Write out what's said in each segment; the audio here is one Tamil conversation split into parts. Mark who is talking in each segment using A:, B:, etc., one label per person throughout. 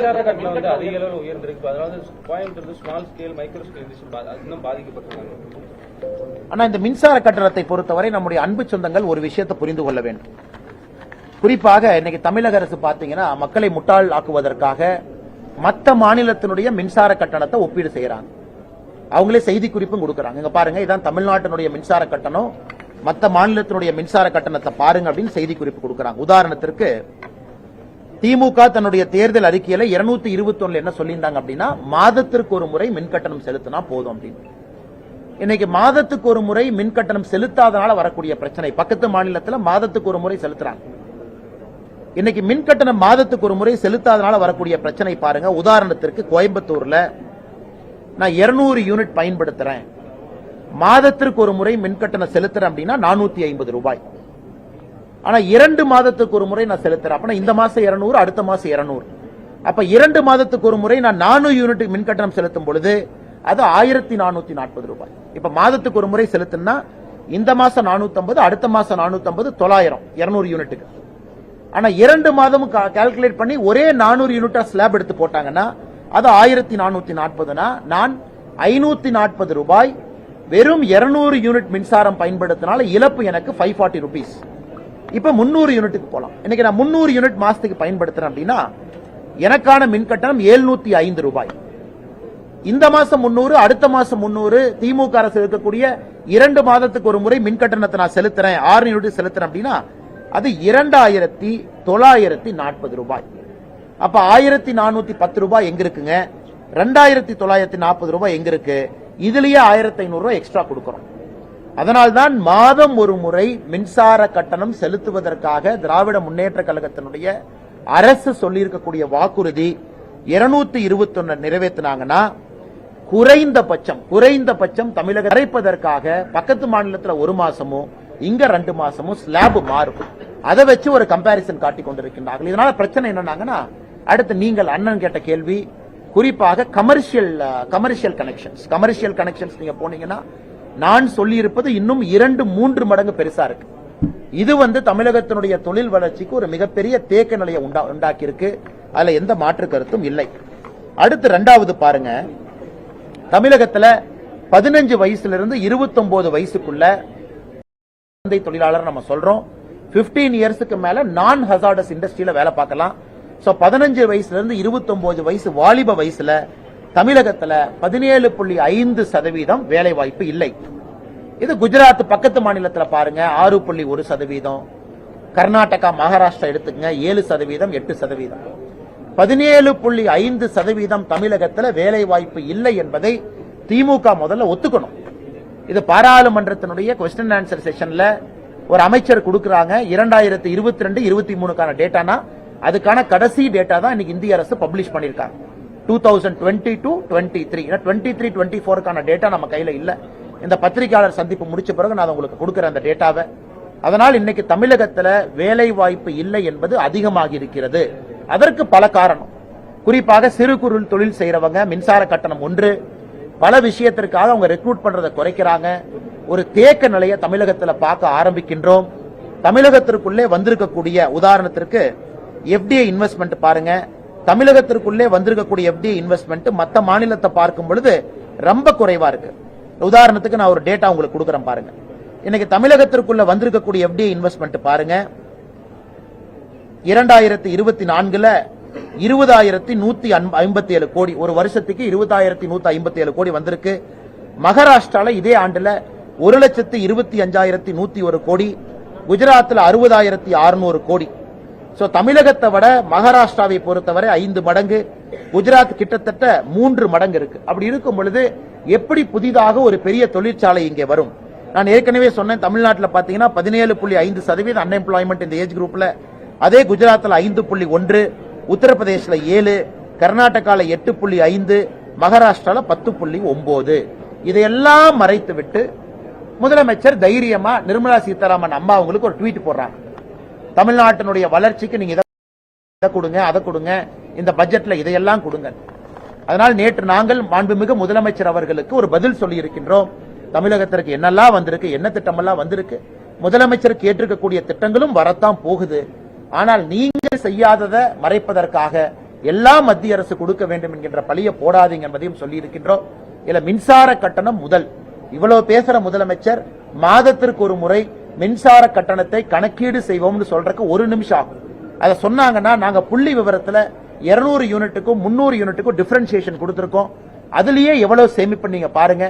A: மின்சார கட்டணம் வந்து அதிக அளவில் உயர்ந்திருக்கு. அதாவது Coimbatore small scale micro scale இன்னும் பாதிக்கப்பட்டிருக்காங்க.
B: ஆனா இந்த மின்சார கட்டணத்தை பொறுத்தவரை நம்முடைய அன்பு சொந்தங்கள் ஒரு விஷயத்தை புரிந்து கொள்ள வேண்டும். குறிப்பாக இன்னைக்கு தமிழக அரசு பாத்தீங்கன்னா மக்களை முட்டாள் ஆக்குவதற்காக மத்த மாநிலத்தினுடைய மின்சார கட்டணத்தை ஒப்பீடு செய்யறாங்க. அவங்களே செய்தி குறிப்பும் கொடுக்கறாங்க. இங்க பாருங்க இதான் தமிழ்நாட்டினுடைய மின்சார கட்டணம். மத்த மாநிலத்தினுடைய மின்சார கட்டணத்தை பாருங்க அப்படின்னு செய்தி குறிப்பு கொடுக்கறாங்க. உதாரணத்திற்கு திமுக தன்னுடைய தேர்தல் அறிக்கையில 221 இருபத்தி என்ன சொல்லியிருந்தாங்க அப்படின்னா மாதத்திற்கு ஒரு முறை மின் கட்டணம் செலுத்தினா போதும் அப்படின்னு. இன்னைக்கு மாதத்துக்கு ஒரு முறை மின் கட்டணம் செலுத்தாதனால வரக்கூடிய பிரச்சனை. பக்கத்து மாநிலத்துல மாதத்துக்கு ஒரு முறை செலுத்துறாங்க. இன்னைக்கு மின் கட்டணம் மாதத்துக்கு ஒரு முறை செலுத்தாதனால வரக்கூடிய பிரச்சனை பாருங்க. உதாரணத்திற்கு கோயம்புத்தூர்ல நான் 200 யூனிட் பயன்படுத்துறேன். மாதத்திற்கு ஒரு முறை மின் கட்டணம் செலுத்துறேன் அப்படின்னா நானூத்தி ஐம்பது ரூபாய். ஆனா இரண்டு மாதத்துக்கு ஒரு முறை நான் செலுத்துறேன். அப்ப இந்த மாசம் 200 அடுத்த மாசம் 200 அப்ப இரண்டு மாதத்துக்கு ஒரு முறை நான் 400 யூனிட் மின் கட்டணம் செலுத்தும் பொழுது அது ஆயிரத்தி நானூத்தி நாற்பது ரூபாய். இப்ப மாதத்துக்கு ஒரு முறை செலுத்தினா இந்த மாசம் 450 அடுத்த மாசம் 450 தொள்ளாயிரம் 200 யூனிட்டுக்கு. ஆனா இரண்டு மாதமும் கால்குலேட் பண்ணி ஒரே 400 யூனிட்டா ஸ்லாப் எடுத்து போட்டாங்கன்னா அது ஆயிரத்தி நானூத்தி நாற்பதுனா நான் ஐநூத்தி நாற்பது ரூபாய் வெறும் 200 யூனிட் மின்சாரம் பயன்படுத்தினால இழப்பு எனக்கு ஃபைவ் ஃபார்ட்டி ருபீஸ் இப்போ முன்னூறு யூனிட்டுக்கு போகலாம் இன்னைக்கு நான் முன்னூறு யூனிட் மாசத்துக்கு பயன்படுத்துறேன் அப்படின்னா எனக்கான மின் கட்டணம் ஐந்து ரூபாய். இந்த மாசம் முன்னூறு அடுத்த மாசம் முன்னூறு திமுக அரசு இருக்கக்கூடிய இரண்டு மாதத்துக்கு ஒரு முறை மின் கட்டணத்தை நான் செலுத்துறேன் ஆறு யூனிட் செலுத்துறேன் அப்படின்னா அது இரண்டாயிரத்தி தொள்ளாயிரத்தி நாற்பது ரூபாய். அப்ப ஆயிரத்தி நானூத்தி பத்து ரூபாய் எங்க இருக்குங்க? ரெண்டாயிரத்தி தொள்ளாயிரத்தி நாற்பது ரூபாய் எங்க இருக்கு? இதுலயே ஆயிரத்தி ஐநூறு ரூபாய் எக்ஸ்ட்ரா கொடுக்குறோம். அதனால்தான் மாதம் ஒரு முறை மின்சார கட்டணம் செலுத்துவதற்காக திராவிட முன்னேற்ற கழகத்தினுடைய அரசு சொல்லியிருக்கக்கூடிய வாக்குறுதி இருநூத்தி இருபத்தி நிறைவேற்றினாங்கன்னா குறைந்தபட்சம் குறைந்தபட்சம் தமிழக அரைப்பதற்காக பக்கத்து மாநிலத்தில் ஒரு மாசமும் இங்க ரெண்டு மாசமும் ஸ்லாப் மாறும். அதை வச்சு ஒரு கம்பாரிசன் காட்டி கொண்டிருக்கின்றார்கள். இதனால பிரச்சனை என்னன்னாங்கன்னா அடுத்து நீங்கள் அண்ணன் கேட்ட கேள்வி குறிப்பாக commercial commercial connections commercial connections நீங்க போனீங்கன்னா நான் சொல்லியிருப்பது இன்னும் இரண்டு மூன்று மடங்கு பெருசா இருக்கு. இது வந்து தமிழகத்தினுடைய தொழில் வளர்ச்சிக்கு ஒரு மிகப்பெரிய தேக்க நிலையை உண்டா உண்டாக்கி இருக்கு அதுல எந்த மாற்று கருத்தும் இல்லை. அடுத்து ரெண்டாவது பாருங்க. தமிழகத்துல பதினஞ்சு வயசுல இருந்து 29 வயசுக்குள்ள குழந்தை தொழிலாளர் நம்ம சொல்றோம். பிப்டீன் இயர்ஸுக்கு மேல நான் ஹசார்டஸ் இண்டஸ்ட்ரியில வேலை பார்க்கலாம். ஸோ பதினஞ்சு வயசுல இருந்து 29 வயசு வாலிப வயசுல தமிழகத்துல பதினேழு புள்ளி ஐந்து சதவீதம் வேலை வாய்ப்பு இல்லை. இது குஜராத் பக்கத்து மாநிலத்துல பாருங்க ஆறு புள்ளி ஒரு சதவீதம். கர்நாடகா மகாராஷ்டிரா எடுத்துக்கங்க ஏழு சதவீதம் எட்டு சதவீதம். பதினேழு புள்ளி ஐந்து சதவீதம் தமிழகத்துல வேலை வாய்ப்பு இல்லை என்பதை திமுக முதல்ல ஒத்துக்கணும். இது பாராளுமன்றத்தினுடைய கொஸ்டின் ஆன்சர் செஷன்ல ஒரு அமைச்சர் கொடுக்கறாங்க இரண்டாயிரத்தி இருபத்தி ரெண்டு இருபத்தி மூணுக்கான டேட்டானா அதுக்கான கடைசி டேட்டா தான் இன்னைக்கு இந்திய அரசு பப்ளிஷ் பண்ணியிருக்காங்க. Two thousand twenty two twenty three twenty three twenty ஃபோருக்கான data நம்ம கையில் இல்லை. இந்த பத்திரிகையாளர் சந்திப்பு முடிச்ச பிறகு நான் உங்களுக்கு கொடுக்குறேன் அந்த டேட்டாவை அதனால் இன்னைக்கு தமிழகத்தில் வேலை வாய்ப்பு இல்லை என்பது அதிகமாகி இருக்கிறது. அதற்கு பல காரணம். குறிப்பாக சிறு குறு தொழில் செய்கிறவங்க மின்சார கட்டணம் ஒன்று. பல விஷயத்திற்காக அவங்க ரெக்ரூட் பண்றதை குறைக்கிறாங்க. ஒரு தேக்க நிலையை தமிழகத்தில் பார்க்க ஆரம்பிக்கின்றோம். தமிழகத்திற்குள்ளே வந்திருக்கக்கூடிய உதாரணத்திற்கு எஃப்டிஐ இன்வெஸ்ட்மெண்ட் பாருங்க. தமிழகத்திற்குள்ளே வந்திருக்கக்கூடிய எஃப்டிஐ இன்வெஸ்ட்மெண்ட் மற்ற மாநிலத்தை பார்க்கும் பொழுது ரொம்ப குறைவா இருக்கு. உதாரணத்துக்கு நான் ஒரு டேட்டா உங்களுக்கு கொடுக்குறேன் பாருங்க. இன்னைக்கு தமிழகத்திற்குள்ள வந்திருக்கக்கூடிய எஃப்டிஐ இன்வெஸ்ட்மெண்ட் பாருங்க. இரண்டாயிரத்தி இருபத்தி நான்குல இருபதாயிரத்தி நூத்தி ஐம்பத்தி ஏழு கோடி ஒரு வருஷத்துக்கு இருபதாயிரத்தி நூத்தி ஐம்பத்தி ஏழு கோடி வந்திருக்கு. மகாராஷ்டிரால இதே ஆண்டுல ஒரு லட்சத்து இருபத்தி அஞ்சாயிரத்தி நூத்தி ஒரு கோடி குஜராத்தில் அறுபதாயிரத்தி அறுநூறு கோடி. ஸோ தமிழகத்தை விட மகாராஷ்டிராவை பொறுத்தவரை ஐந்து மடங்கு குஜராத் கிட்டத்தட்ட மூன்று மடங்கு இருக்கு. அப்படி இருக்கும் பொழுது எப்படி புதிதாக ஒரு பெரிய தொழிற்சாலை இங்கே வரும்? நான் ஏற்கனவே சொன்னேன் தமிழ்நாட்டில் பார்த்தீங்கன்னா பதினேழு புள்ளி ஐந்து சதவீதம் அன்எம்ப்ளாய்மெண்ட் இந்த ஏஜ் குரூப்ல அதே குஜராத்தில் ஐந்து புள்ளி ஒன்று உத்தரப்பிரதேசில் ஏழு கர்நாடகாவில் எட்டு புள்ளி ஐந்து மகாராஷ்டிராவில் பத்து புள்ளி ஒன்பது இதையெல்லாம் மறைத்து விட்டு முதலமைச்சர் தைரியமா நிர்மலா சீதாராமன் அம்மா அவங்களுக்கு ஒரு ட்வீட் போடுறாங்க. தமிழ்நாட்டினுடைய வளர்ச்சிக்கு நீங்க இதை இதை கொடுங்க அதை கொடுங்க. இந்த பட்ஜெட்ல இதையெல்லாம் கொடுங்க. அதனால் நேற்று நாங்கள் மாண்புமிகு முதலமைச்சர் அவர்களுக்கு ஒரு பதில் சொல்லி இருக்கின்றோம் தமிழகத்திற்கு என்னெல்லாம் வந்திருக்கு என்ன திட்டமெல்லாம் வந்திருக்கு முதலமைச்சர் கேட்டிருக்கக்கூடிய திட்டங்களும் வரத்தான் போகுது. ஆனால் நீங்கள் செய்யாததை மறைப்பதற்காக எல்லாம் மத்திய அரசு கொடுக்க வேண்டும் என்கின்ற பழிய போடாதீங்க என்பதையும் சொல்லி இருக்கின்றோம் இல்ல மின்சார கட்டணம் முதல். இவ்வளவு பேசுற முதலமைச்சர் மாதத்திற்கு ஒரு முறை மின்சார கட்டணத்தை கணக்கீடு செய்வோம்னு சொல்றதுக்கு ஒரு நிமிஷம் ஆகும். அதை சொன்னாங்கன்னா நாங்க புள்ளி விவரத்துல 200 யூனிட்டுக்கும் முன்னூறு யூனிட்டுக்கும் டிஃபரன்சியேஷன் கொடுத்துருக்கோம். அதுலயே எவ்வளவு சேமிப்பு நீங்கள் பாருங்க.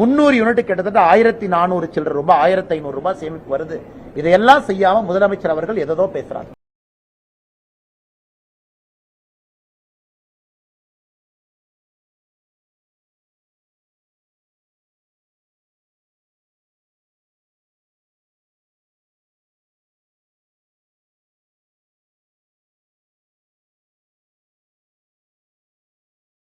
B: முன்னூறு யூனிட் கிட்டத்தட்ட ஆயிரத்தி நானூறு சில்லற ரூபாய் ஆயிரத்தி ஐநூறு ரூபாய் சேமிப்பு வருது. இதையெல்லாம் செய்யாமல் முதலமைச்சர் அவர்கள் எதோ பேசுறாங்க